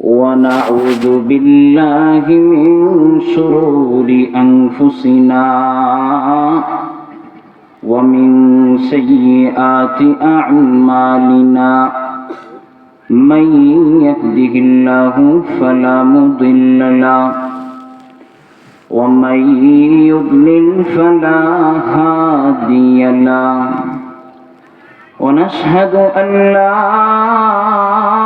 ونعوذ بالله من شرور أنفسنا ومن سيئات أعمالنا. من يهده الله فلا مضل له ومن يضلل فلا هادي له. ونشهد أن لا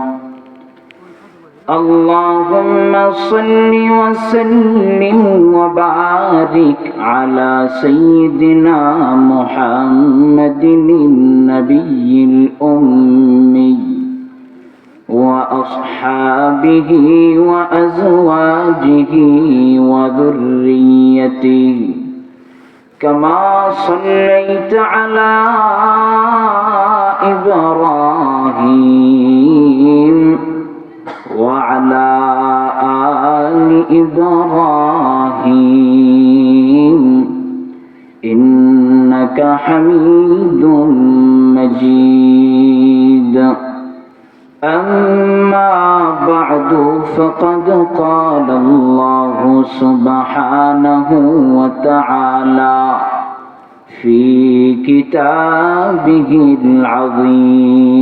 اللهم صل وسلم وبارك على سيدنا محمد النبي الأمي وأصحابه وأزواجه وذريته. كما صليت على إبراهيم وعلى آل إبراهيم إنك حميد مجيد. أما بعد فقد قال الله سبحانه وتعالى في كتابه العظيم.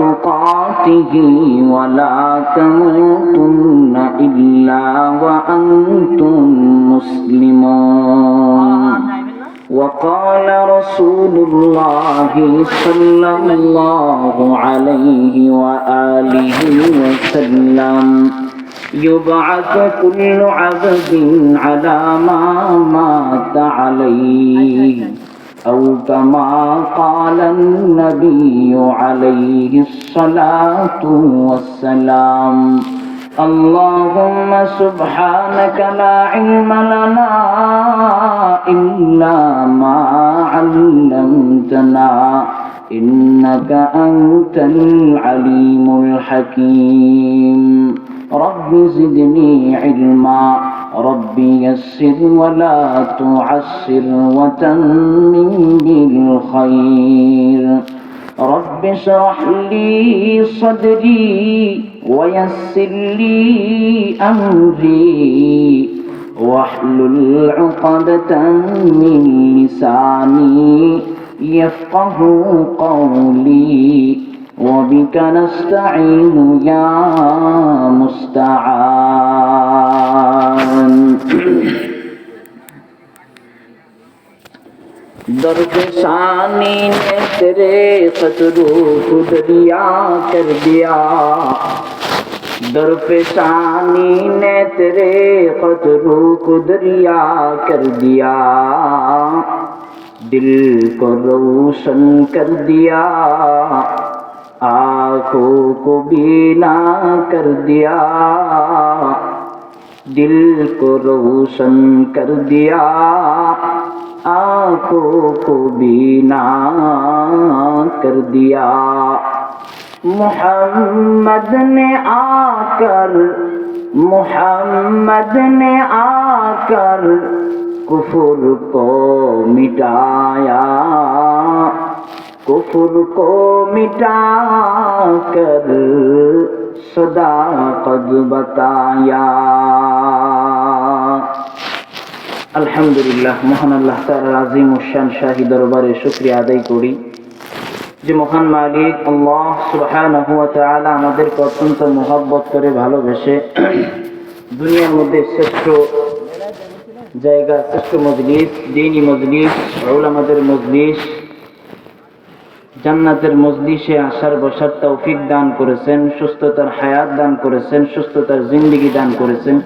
تقاته ولا تموتن إلا وأنتم مسلمون. وقال رسول الله صلى الله عليه وآله وسلم يبعث كل عبد على ما مات عليه. أو كما قال النبي عليه الصلاة والسلام اللهم سبحانك لا علم لنا إلا ما علمتنا إنك أنت العليم الحكيم. رب زدني علما. رب يسر ولا تعسر وتمم بالخير. رب اشرح لي صدري ويسر لي أمري. واحلل عقدة من لساني يفقه قولي. وبك نستعين يا مستعان درد ثانی نے تیرے قدروں کو دریا کر دیا در پیشانی نے تیرے قدروں کو دریا کر دیا دل کو روشن کر دیا आँखों को बीना कर दिया, दिल को रोशन कर दिया, आँखों को बीना कर दिया। मोहम्मद ने आकर, मोहम्मद ने आकर कुफुर को मिटाया। कुफुर को मिटा कर सदाकत बताया আলহামদুলিল্লাহ মহান আল্লাহ তাআলার আজিম উশান শাহী দরবারে শুকরিয়া আদায় করি যে মহান মালিক আল্লাহ সুবহানাহু ওয়া তাআলা আমাদেরকে অত্যন্ত মহব্বত করে ভালোবেসে দুনিয়ার মধ্যে শ্রেষ্ঠ জায়গা শ্রেষ্ঠ মজলিস দিনী মজলিস ওলামাদের মজলিস জান্নাতের মজলিসে আসার বসার তৌফিক দান করেছেন, সুস্থতার হায়াত দান করেছেন, সুস্থতার জিন্দিগি দান করেছেন।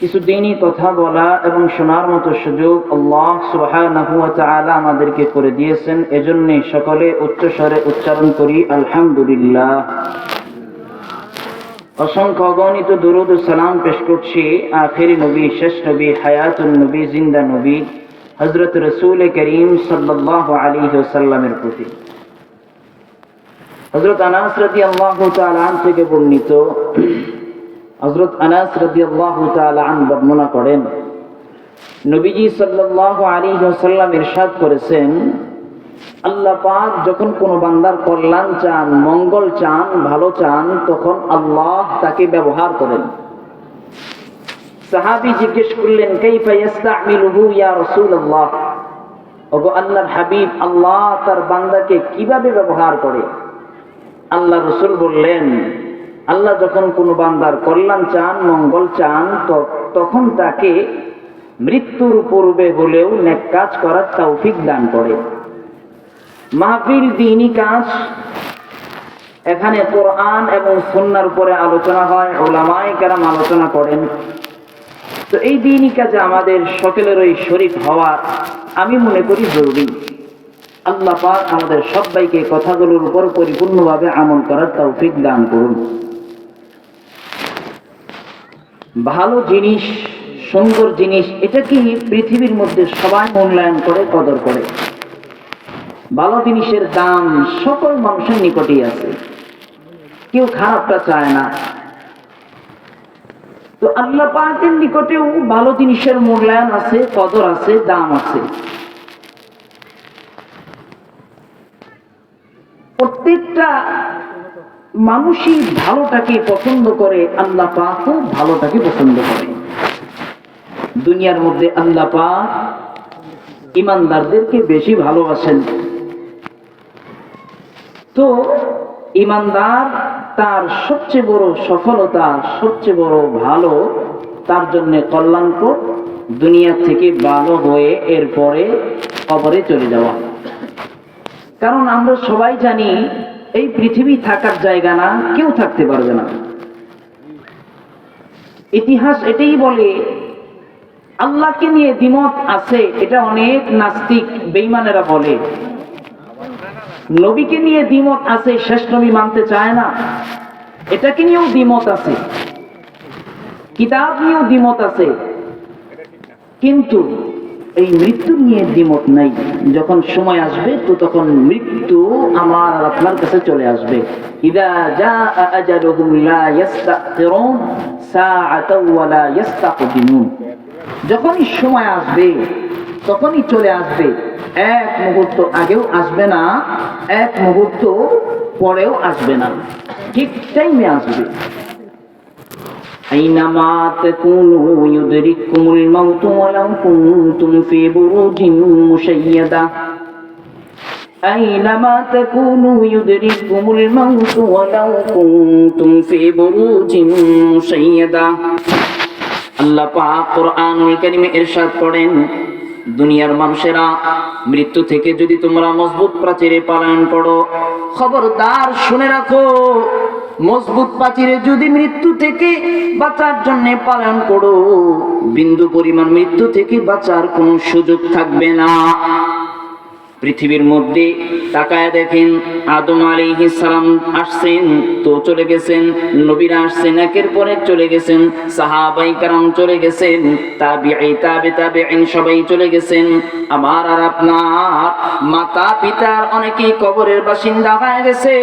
কিছু দিনই কথা বলা এবং শোনার মতো সুযোগ আল্লাহ ওয়া আমাদেরকে করে দিয়েছেন। এজন্য সকলে উচ্চ স্বরে উচ্চারণ করি, আলহামদুলিল্লাহ। অসংখ্য অগণিত দুরুদ সালাম পেশ করছি আখেরি নবী, শেষ নবী হায়াতুল নবী, জিন্দা নবী হজরত রসুল করিম সাল্লাহ আলী ওয়াসাল্লামের প্রতি। হজরত আনাস রাদিয়াল্লাহু তাআলা আন থেকে বর্ণিত হজরত আনাস রাদিয়াল্লাহু তাআলা আন বর্ণনা করেন, নবীজি সাল্লাল্লাহু আলাইহি ওয়াসাল্লাম ইরশাদ করেছেন, আল্লাহ পাক যখন কোনো বান্দার কল্যাণ চান, মঙ্গল চান, ভালো চান, তখন আল্লাহ তাকে ব্যবহার করেন। সাহাবি জিজ্ঞেস করলেন, কাইফা ইস্তামিলুহু ইয়া রাসূলুল্লাহ? ওগো আল্লাহর হাবিব, আল্লাহ তার বান্দাকে কীভাবে ব্যবহার করে? আল্লাহ রসুল বললেন, আল্লাহ যখন কোনো বান্দার কল্যাণ চান, মঙ্গল চান তখন তাকে মৃত্যুর পূর্বে হলেও নেক কাজ করার তৌফিক দান করে। মাহফিল দিনী কাজ। এখানে কোরআন এবং সন্ন্যার উপরে আলোচনা হয়, ওলামায় কেরাম আলোচনা করেন। তো এই দিনই কাজে আমাদের সকলেরই শরীফ হওয়া আমি মনে করি জরুরি। আল্লাহ পাক আমাদের সবাইকে কথাগুলোর উপর পরিপূর্ণভাবে আমল করার তৌফিক দান করুন। ভালো জিনিস, সুন্দর জিনিস, এটা কি পৃথিবীর মধ্যে সবাই মূল্যায়ন করে, কদর করে? ভালো জিনিসের দাম সকল মানুষের নিকটেই আছে। কেউ খারাপটা চায় না। তো আল্লাহ পাকের নিকটেও ভালো জিনিসের মূল্যায়ন আছে, কদর আছে, দাম আছে। প্রত্যেকটা মানুষই ভালোটাকে পছন্দ করে, আল্লাহ পাকও ভালোটাকে পছন্দ করে। দুনিয়ার মধ্যে আল্লাহ পাক ইমানদারদেরকে বেশি ভালোবাসেন। তো ইমানদার তার সবচেয়ে বড় সফলতা, সবচেয়ে বড় ভালো, তার জন্য কল্যাণকর দুনিয়া থেকে ভালো হয়ে এরপরে কবরে চলে যাওয়া। কারণ আমরা সবাই জানি এই পৃথিবী থাকার জায়গা না, কেউ থাকতে পারবে না। ইতিহাস এটাই বলে, আল্লাহকে নিয়ে দ্বিমত আছে, এটা অনেক নাস্তিক বেইমানেরা বলে। নবীকে নিয়ে দ্বিমত আছে, শেষ নবী মানতে চায় না। এটাকে নিয়েও দ্বিমত আছে। কিতাব নিয়েও দ্বিমত আছে। কিন্তু এই মৃত্যু নিয়ে দ্বিমত নাই। যখন সময় আসবে, তো তখন মৃত্যু আমার আর আপনার কাছে চলে আসবে। ইদা জাআ আজালুহুম লা ইস্তাখিরুন সাআতাও ওয়া লা ইস্তাকদিমুন যখনই সময় আসবে, তখনই চলে আসবে। এক মুহূর্ত আগেও আসবে না, এক মুহূর্ত পরেও আসবে না। ঠিক টাইমে আসবে। أينما تكونوا يدرككم الموت ولو كنتم في بروج مشيدة أينما تكونوا يدرككم الموت ولو كنتم في بروج مشيدة আল্লাহ পাক কোরআনুল কারীমে ইরশাদ করেন দুনিয়ার মানুষেরা মৃত্যু থেকে যদি তোমরা মজবুত প্রাচীরে পালন করো খবরদার শুনে রাখো মজবুত প্রাচীরে যদি মৃত্যু থেকে বাঁচার জন্য পালন করো, বিন্দু পরিমাণ মৃত্যু থেকে বাঁচার কোনো সুযোগ থাকবে না। পৃথিবীর মধ্যে তাকায় দেখেন, আদম আলাইহিস সালাম আসছেন, তো চলে গেছেন, নবীরা আসছেন, একের পর চলে গেছেন, সাহাবাই কারাম চলে গেছেন, তাবিঈ, তাবে তাবিঈন সবাই চলে গেছেন। আমার আর আপনার মাতা পিতার অনেকেই কবরের বাসিন্দা হয়ে গেছে।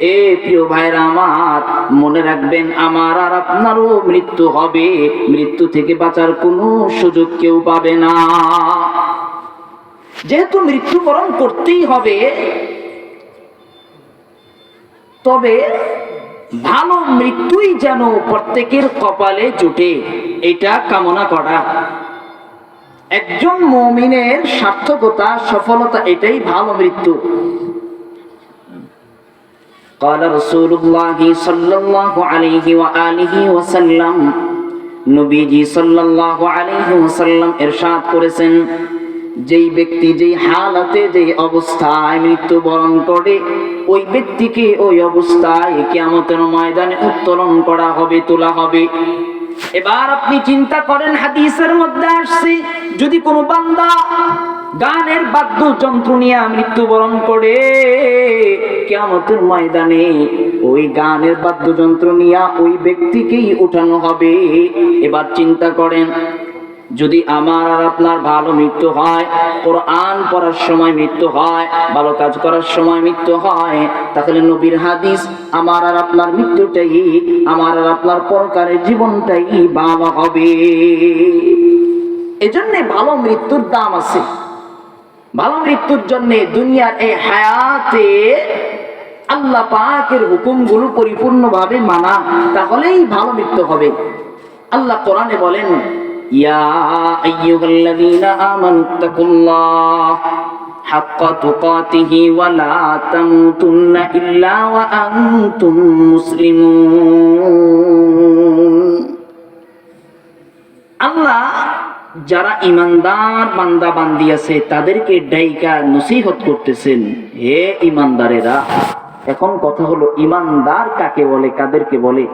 এ প্রিয় ভাইরা আমার, মনে রাখবেন আমার আর আপনারও মৃত্যু হবে। মৃত্যু থেকে বাঁচার কোনো সুযোগ কেউ পাবে না। যেহেতু মৃত্যুবরণ করতেই হবে, তবে ভালো মৃত্যুই যেন প্রত্যেকের কপালে জুটে, এটা কামনা করা। একজন মমিনের সার্থকতা, সফলতা, এটাই ভালো মৃত্যু। قال رسول الله صلى الله عليه وآله وسلم নবীজি সাল্লাল্লাহু আলাইহি ওয়াসাল্লাম ইরশাদ করেছেন যেই ব্যক্তি যেই হালাতে যেই অবস্থায় মৃত্যুবরণ করে ওই ব্যক্তিকে ওই অবস্থায় কিয়ামতের ময়দানে উত্তোলন করা হবে তোলা হবে এবার আপনি চিন্তা করেন হাদিসের মধ্যে আসছে যদি কোনো বান্দা গানের বাদ্যযন্ত্র নিয়ে মৃত্যুবরণ করে কেমতের ময়দানে ওই গানের বাদ্যযন্ত্র নিয়ে ওই ব্যক্তিকেই উঠানো হবে। এবার চিন্তা করেন, যদি আমার আর আপনার ভালো মৃত্যু হয়, কোরআন পড়ার সময় মৃত্যু হয়, ভালো কাজ করার সময় মৃত্যু হয়, তাহলে নবীর হাদিস আমার আর আপনার মৃত্যুটাই, আমার আর আপনার পরকারের জীবনটাই ভালো হবে। এজন্যে ভালো মৃত্যুর দাম আছে। ভালো মৃত্যুর জন্য দুনিয়ার এই হায়াতে আল্লাহ পাকের হুকুমগুলো পরিপূর্ণভাবে মানা, তাহলেই ভালো মৃত্যু হবে। আল্লাহ কোরআনে বলেন আল্লাহ যারা ইমানদার বান্দা বান্দি আছে, তাদেরকে ডাইকা নসিহত করতেছেন। হে ইমানদারেরা, এখন কথা হলো ইমানদার কাকে বলে, কাদেরকে বলে?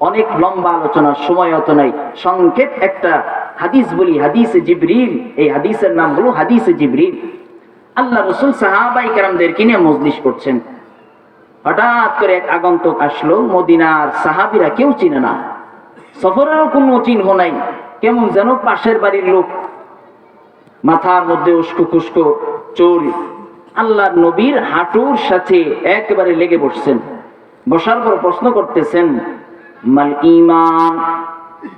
অনেক লম্বা আলোচনার সময় অত নাই। সংক্ষেপ একটা হাদিস বলি, হাদিসে জিবরিল। এই হাদিসের নাম হলো হাদিসে জিবরিল। আল্লাহ রসুল সাহাবাই কারামদেরকে নিয়ে মজলিস করছেন? হঠাৎ করে এক আগন্তুক আসলো, মদিনার সাহাবিরা কেউ চিনে না। সফরেরও কোনো চিহ্ন নাই। কেমন যেন পাশের বাড়ির লোক। মাথার মধ্যে উস্কো খুস্কো চোর। আল্লাহ নবীর হাঁটুর সাথে একেবারে লেগে বসছেন। বসার পর প্রশ্ন করতেছেন, মাল ইমান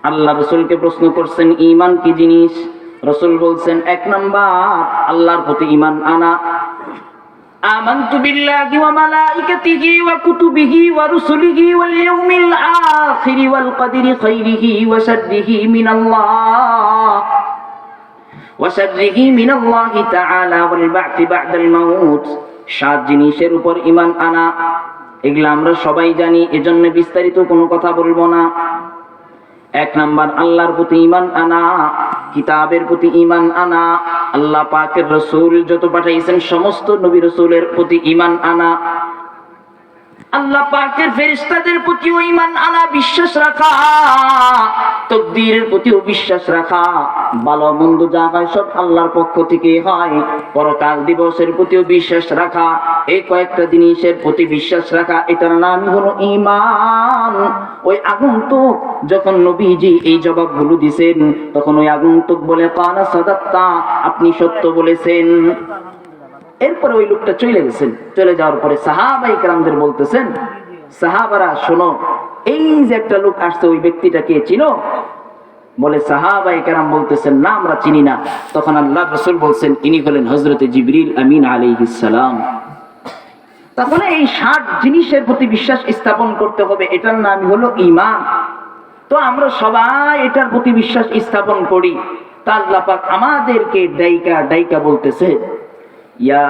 আল্লাহ রসুলকে প্রশ্ন করছেন ইমান কি জিনিস? রসুল বলছেন, এক নাম্বার, আল্লাহর প্রতি ইমান আনা। آمنت بالله وملائكته وكتبه ورسله واليوم الآخر والقدر خيره وشره من الله وشره من الله تعالى والبعث بعد الموت সাত জিনিসের উপর ইমান আনা এগুলা আমরা সবাই জানি এজন্য বিস্তারিত কোনো কথা বলবো না এক নাম্বার আল্লাহর প্রতি ইমান আনা কিতাবের প্রতি ইমান আনা, আল্লাহ পাকের রসুল যত পাঠাইছেন, সমস্ত নবী রসুলের প্রতি ইমান আনা। আল্লাহ পাকের ফেরিস্তাদের প্রতিও ইমান আনা, বিশ্বাস রাখা, তকদীরের প্রতিও বিশ্বাস রাখা, ভালো মন্দ যা হয় সব আল্লাহর পক্ষ থেকে হয়। পরকাল দিবসের প্রতিও বিশ্বাস রাখা, এই কয়েকটা জিনিসের প্রতি বিশ্বাস রাখা, এটার নাম হলো ইমান ওই আগন্তুক, যখন নবীজি এই জবাবগুলো দিছেন, তখন ওই আগন্তুক বলে কানা সাদাত্তা আপনি সত্য বলেছেন। এরপরে ওই লোকটা চলে গেছেন। চলে যাওয়ার পরে সাহাবাই কালামদের বলতেছেন, সাহাবারা, শোনো, এই যে একটা লোক আসছে, ওই ব্যক্তিটাকে চিনো? বলে সাহাবাই কারাম বলতেছেন, না, আমরা চিনি না। তখন আল্লাহ রসুল বলছেন, ইনি হলেন হজরত জিবরিল আমিন আলী সালাম। তাহলে এই ষাট জিনিসের প্রতি বিশ্বাস স্থাপন করতে হবে, এটার নাম হলো ইমান তো আমরা সবাই এটার প্রতি বিশ্বাস স্থাপন করি। তা আল্লাহ আমাদেরকে ডাইকা ডাইকা বলতেছে ইয়া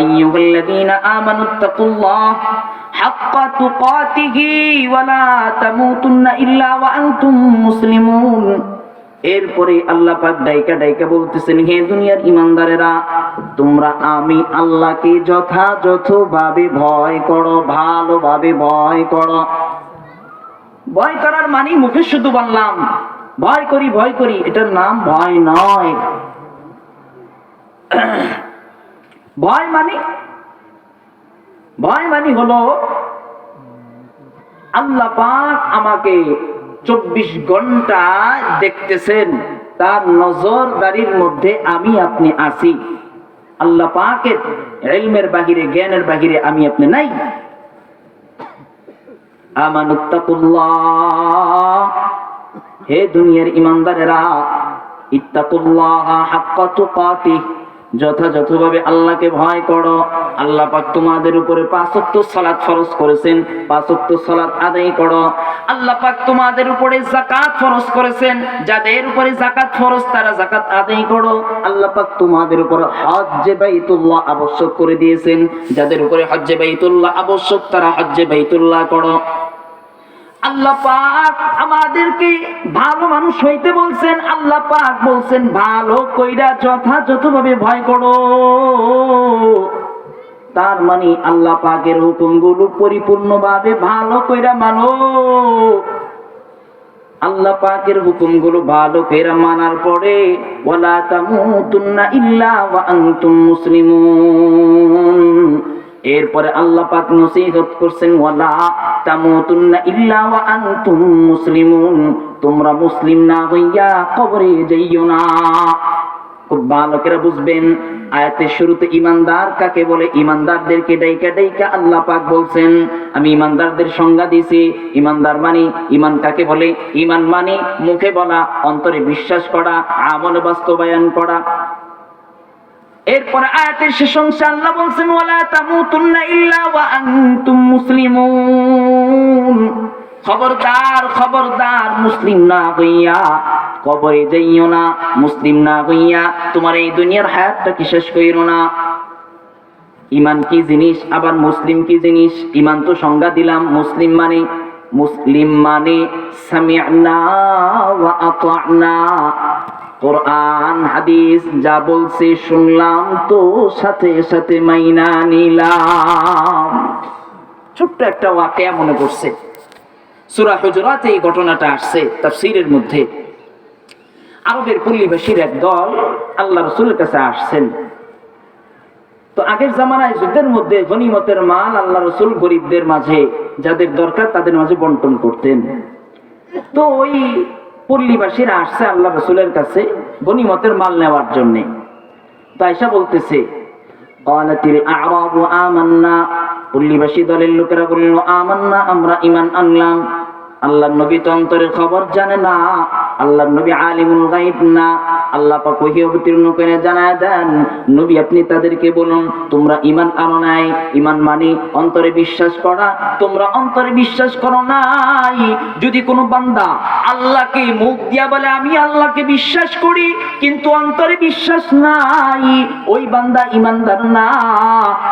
আইয়ুহাল্লাযীনা আমানুত্তাকুল্লাহ হাক্কা তুকাতিহি ওয়া লা তামুতুন্না ইল্লা ওয়া আনতুম মুসলিমুন। এরপরে আল্লাহ পাক ডাইকা ডাইকা বলতেছেন, হে দুনিয়ার ইমানদারেরা তোমরা আমি আল্লাহকে যথাযথভাবে ভয় করো, ভালোভাবে ভয় করো। ভয় করার মানে মুখে শুধু বললাম, ভয় করি ভয় করি, এটার নাম ভয় নয়। ভয় মানে? ভয় মানে হলো, আল্লাহ পাক আমাকে চব্বিশ ঘণ্টা দেখতেছেন, তার নজরদারির মধ্যে আমি আপনি আছি। আল্লাহ পাকের এলমের বাহিরে, জ্ঞানের বাহিরে আমি আপনি নাই। হে দুনিয়ার ইমানদারেরা, ইত্তাকুল্লাহ হাক্কা তুকাতিহ। যথাযথভাবে আল্লাহকে ভয় করো। আল্লাহ পাক তোমাদের উপরে পাঁচক্ত সালাত ফরজ করেছেন, পাঁচক্ত সালাত আদায় করো। আল্লাহ পাক তোমাদের উপরে জাকাত ফরজ করেছেন, যাদের উপরে জাকাত ফরজ তারা জাকাত আদায় করো। আল্লাহ পাক তোমাদের উপরে হজ্জে বাইতুল্লাহ আবশ্যক করে দিয়েছেন, যাদের উপরে হজ্জে বাইতুল্লাহ আবশ্যক তারা হজ্জে বাইতুল্লাহ করো। আল্লাহ পাক আমাদেরকে ভালো মানুষ হইতে বলছেন, আল্লাহ পাক বলছেন, ভালো কইরা যথাযথভাবে ভয় করো। তার মানে আল্লাহ পাকের হুকুমগুলো পরিপূর্ণভাবে ভালো কইরা মানো। আল্লাহ পাকের হুকুমগুলো ভালো কইরা মানার পরে, ওয়ালা তামুতুন্না ইল্লা ওয়া আনতুম মুসলিমুন। এরপরে আল্লাহ পাক নসিহত করছেন, ওয়ালা তামুতুন্না ইল্লা ওয়া আনতুম মুসলিমুন। তোমরা মুসলিম না হইয়া কবরে যাইও না। খুব ভালো করে বুঝবেন, আয়াতের শুরুতে ইমানদার কাকে বলে? ইমানদারদেরকে ডাইকা ডাইকা আল্লাহ পাক বলছেন, আমি ইমানদারদের সংজ্ঞা দিয়েছি। ইমানদার মানে ইমান কাকে বলে? ইমান মানে মুখে বলা, অন্তরে বিশ্বাস করা, আমলে বাস্তবায়ন করা। এরপরে আয়াতের শেষ অংশে আল্লাহ বলছেন, ওয়ালা তামুতুন্না ইল্লা ওয়া আনতুম মুসলিমুন। খবরদার খবরদার মুসলিম না হইয়া, কবরে যাইও না, মুসলিম না হইয়া, তোমার এই দুনিয়ার হায়াতটা কি শেষ কইরো না। ইমান কি জিনিস, আবার মুসলিম কি জিনিস? ইমান তো সংজ্ঞা দিলাম, মুসলিম মানে মুসলিম মানে সামিআনা ওয়া আতা'না কোরআন, হাদিস যা বলছে শুনলাম তো সাথে সাথে মাইনা নিলাম। ছোট্ট একটা ওয়াকেয়া মনে করছে সুরা হজরাতে এই ঘটনাটা আসছে তাফসীরের মধ্যে। আরবের পল্লীবাসীর এক দল আল্লাহ রসুলের কাছে আসছেন। তো আগের জামানায় যুদ্ধের মধ্যে গনিমতের মাল আল্লাহ রসুল গরিবদের মাঝে, যাদের দরকার তাদের মাঝে বন্টন করতেন। তো ওই পল্লীবাসীরা আসছে আল্লাহ রসুলের কাছে গনিমতের মাল নেওয়ার জন্যে। তাইসা বলতেছে পল্লীবাসী দলের লোকেরা বলল, আমান্না, আমরা ইমান আনলাম। আল্লাহ নবী তো অন্তরের খবর জানে না। আল্লাহ নবী আলিমুল গাইব না। আল্লাহ পাক ওহী অবতীর্ণ করে জানায় দেন, নবী আপনি তাদেরকে বলুন, তোমরা ঈমান আনো নাই। ঈমান মানে অন্তরে বিশ্বাস করা। তোমরা অন্তরে বিশ্বাস করো নাই। যদি কোনো বান্দা আল্লাহকে মুখ দিয়া বলে, আমি আল্লাহকে বিশ্বাস করি, কিন্তু অন্তরে বিশ্বাস নাই, ওই বান্দা ঈমানদার না।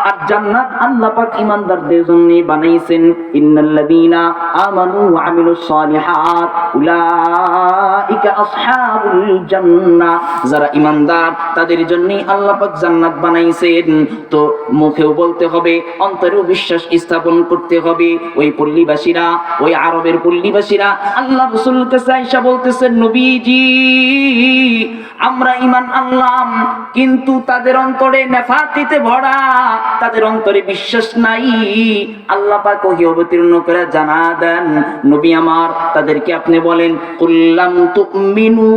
আর জান্নাত আল্লাহ পাক ঈমানদারদের জন্য বানাইছেন, ইন্নাল্লাযীনা আমানু ওয়া আমিলুস সালিহাত, উলাইকা আসহাবুল জান্নাহ। যারা ইমানদার তাদের জন্যই আল্লাহ জান্নাত বানাইছেন। তো মুখেও বলতে হবে, অন্তরেও বিশ্বাস স্থাপন করতে হবে। ওই পল্লীবাসীরা, ওই আরবের পল্লীবাসীরা, আল্লাহ রসুল কাছে বলতেছেন, নবীজি, আমরা ইমান আনলাম, কিন্তু তাদের অন্তরে নেফাতিতে ভরা, তাদের অন্তরে বিশ্বাস নাই। আল্লাহ পাক ওহি অবতীর্ণ করে জানা দেন, নবী আমার, তাদেরকে আপনি বলেন কুল্লাম তুমিনু,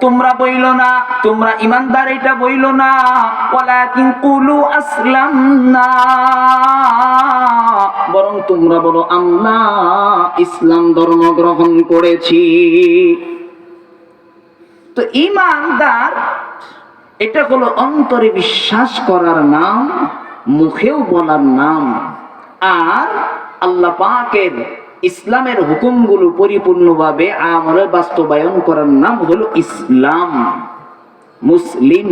তোমরা বইল না, তোমরা ইমানদার এটা বইল না, ওয়ালাকিন কুলু আসলাম না বরং তোমরা বলো আমরা ইসলাম ধর্ম গ্রহণ করেছি। তো ইমানদার, এটা হলো অন্তরে বিশ্বাস করার নাম, মুখেও বলার নাম। আর আল্লাহ পাকের ইসলামের হুকুমগুলো পরিপূর্ণভাবে আমলে বাস্তবায়ন করার নাম হলো ইসলাম। মুসলিম।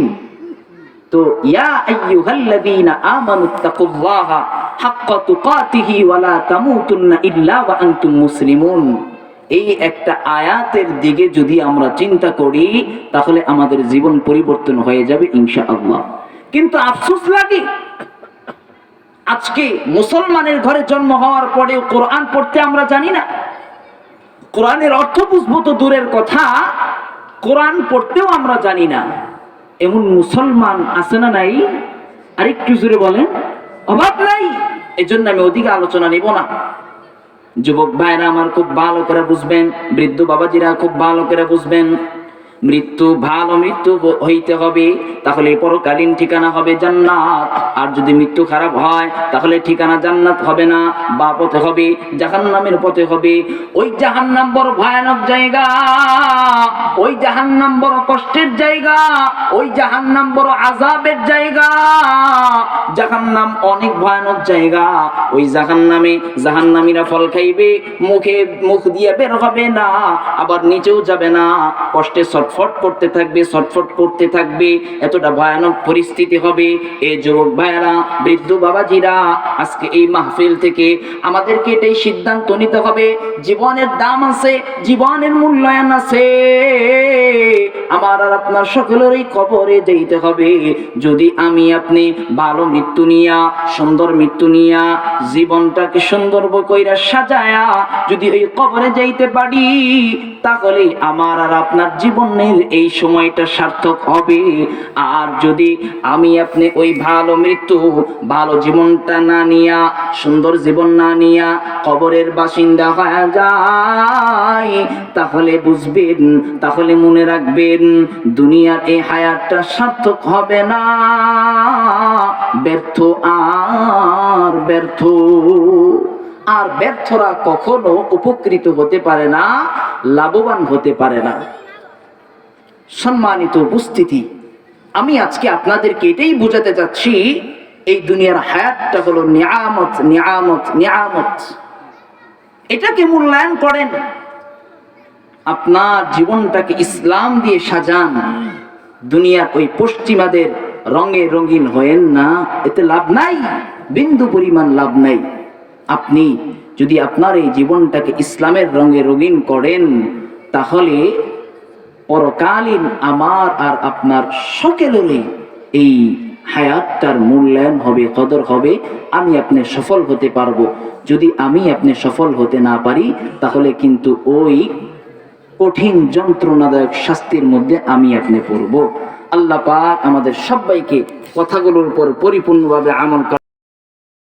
এই একটা আয়াতের দিকে যদি আমরা চিন্তা করি, তাহলে আমাদের জীবন পরিবর্তন হয়ে যাবে ইনশাআল্লাহ। কিন্তু আফসোস লাগে। আজকে মুসলমানের ঘরে জন্ম হওয়ার পরেও কোরআন পড়তে আমরা জানি না। কোরআনের অর্থ বুঝব তো দূরের কথা, কোরআন পড়তেও আমরা জানি না। এমন মুসলমান আছে না নাই? আরেকটু জোরে বলেন। অভাব নাই? জন্য আমি অধিক আলোচনা নিব না। যুবক ভাইরা আমার খুব ভালো করে বুঝবেন, বৃদ্ধ বাবাজিরা খুব ভালো করে বুঝবেন। মৃত্যু ভালো মৃত্যু হইতে হবে, তাহলে পরকালীন ঠিকানা হবে জান্নাত। আর যদি মৃত্যু খারাপ হয়, তাহলে ঠিকানা জান্নাত হবে না, বা পথে হবে জাহান্নামের পথে হবে। ওই জাহান্নাম বড় ভয়ানক জায়গা, ওই জাহান্নাম বড় কষ্টের জায়গা, ওই জাহান্নাম বড় আজাবের জায়গা। জাহান্নাম অনেক ভয়ানক জায়গা, ওই জাহান্নামে জাহান্নামীরা ফল খাইবে, মুখে মুখ দিয়ে বের হবে না, আবার নিচেও যাবে না কষ্টে ছটফট করতে থাকবে, ছটফট করতে থাকবে, এতটা ভয়ানক পরিস্থিতি হবে। এই যুবক ভাইয়েরা, বৃদ্ধ বাবাজিরা, আজকে এই মাহফিল থেকে আমাদেরকে এটাই সিদ্ধান্ত নিতে হবে, জীবনের দাম আছে, জীবনের মূল্যায়ন আছে। আমার আর আপনার সকলেরই কবরে যেতে হবে। যদি আমি আপনি ভালো মৃত্যু নিয়া, সুন্দর মৃত্যু নিয়া, জীবনটাকে সুন্দর কইরা সাজায়া যদি ওই কবরে যাইতে পারি, তাহলে আমার আর আপনার জীবনের এই সময়টা সার্থক হবে। আর যদি আমি আপনি ওই ভালো মৃত্যু, ভালো জীবনটা না নিয়া, সুন্দর জীবন না নিয়া কবরের বাসিন্দা হয়ে যায় তাহলে বুঝবেন, তাহলে মনে রাখবেন, দুনিয়ার এই হায়াতটা সার্থক হবে না। ব্যর্থ আর ব্যর্থ, আর ব্যর্থরা কখনো উপকৃত হতে পারে না, লাভবান হতে পারে না। সম্মানিত উপস্থিতি। আমি আজকে আপনাদেরকে এটাই বোঝাতে চাচ্ছি এই দুনিয়ার হায়াতটা হলো নিয়ামত নিয়ামত নিয়ামত। এটাকে মূল্যায়ন করেন? আপনার জীবনটাকে ইসলাম দিয়ে সাজান। দুনিয়ার ওই পশ্চিমাদের রঙে রঙিন হয়েন না, এতে লাভ নাই, বিন্দু পরিমাণ লাভ নাই। আপনি যদি আপনার এই জীবনটাকে ইসলামের রঙে রঙিন করেন, তাহলে পরকালীন আমার আর আপনার সকলেরই এই হায়াতটার মূল্যায়ন হবে, কদর হবে, আমি আপনি সফল হতে পারব। যদি আমি আপনি সফল হতে না পারি, তাহলে কিন্তু ওই কঠিন যন্ত্রণাদায়ক শাস্তির মধ্যে আমি আপনি পড়ব। আল্লাহ পাক আমাদের সবাইকে কথাগুলোর উপর পরিপূর্ণভাবে আমল